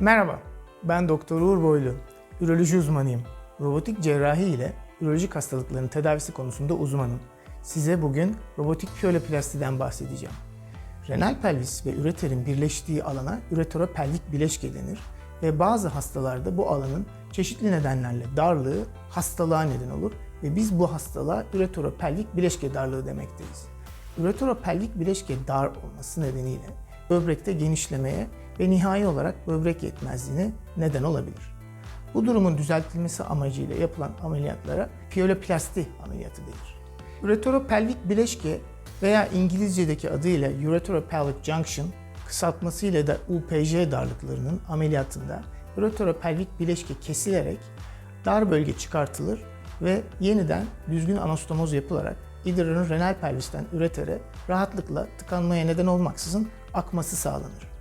Merhaba, ben Doktor Uğur Boylu. Üroloji uzmanıyım. Robotik cerrahi ile ürolojik hastalıkların tedavisi konusunda uzmanım. Size bugün robotik piyoleplastiden bahsedeceğim. Renal pelvis ve üreterin birleştiği alana üreteropelvik bileşke denir ve bazı hastalarda bu alanın çeşitli nedenlerle darlığı hastalığa neden olur ve biz bu hastalığa üreteropelvik bileşke darlığı demekteyiz. Üreteropelvik bileşke dar olması nedeniyle böbrekte genişlemeye ve nihai olarak böbrek yetmezliğine neden olabilir. Bu durumun düzeltilmesi amacıyla yapılan ameliyatlara piyoleplasti ameliyatı denir. Üreteropelvik bileşke veya İngilizce'deki adıyla ureteropelvic junction kısaltmasıyla da UPJ darlıklarının ameliyatında ureteropelvik bileşke kesilerek dar bölge çıkartılır ve yeniden düzgün anastomoz yapılarak idrarın renal pelvisten üretere rahatlıkla tıkanmaya neden olmaksızın akması sağlanır.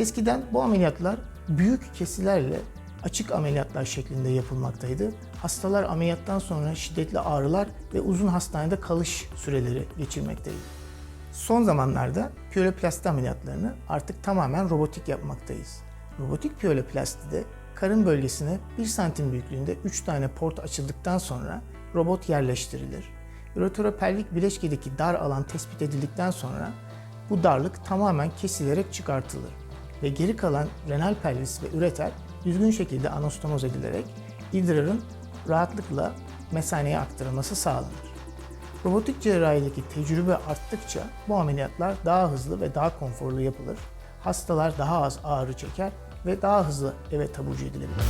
Eskiden bu ameliyatlar büyük kesilerle açık ameliyatlar şeklinde yapılmaktaydı. Hastalar ameliyattan sonra şiddetli ağrılar ve uzun hastanede kalış süreleri geçirmekteydi. Son zamanlarda piyoleplasti ameliyatlarını artık tamamen robotik yapmaktayız. Robotik piyoleplastide karın bölgesine 1 santim büyüklüğünde 3 tane port açıldıktan sonra robot yerleştirilir. Üreteropelvik bileşkedeki dar alan tespit edildikten sonra bu darlık tamamen kesilerek çıkartılır ve geri kalan renal pelvis ve üreter düzgün şekilde anastomoz edilerek idrarın rahatlıkla mesaneye aktarılması sağlanır. Robotik cerrahideki tecrübe arttıkça bu ameliyatlar daha hızlı ve daha konforlu yapılır. Hastalar daha az ağrı çeker ve daha hızlı eve taburcu edilebilir.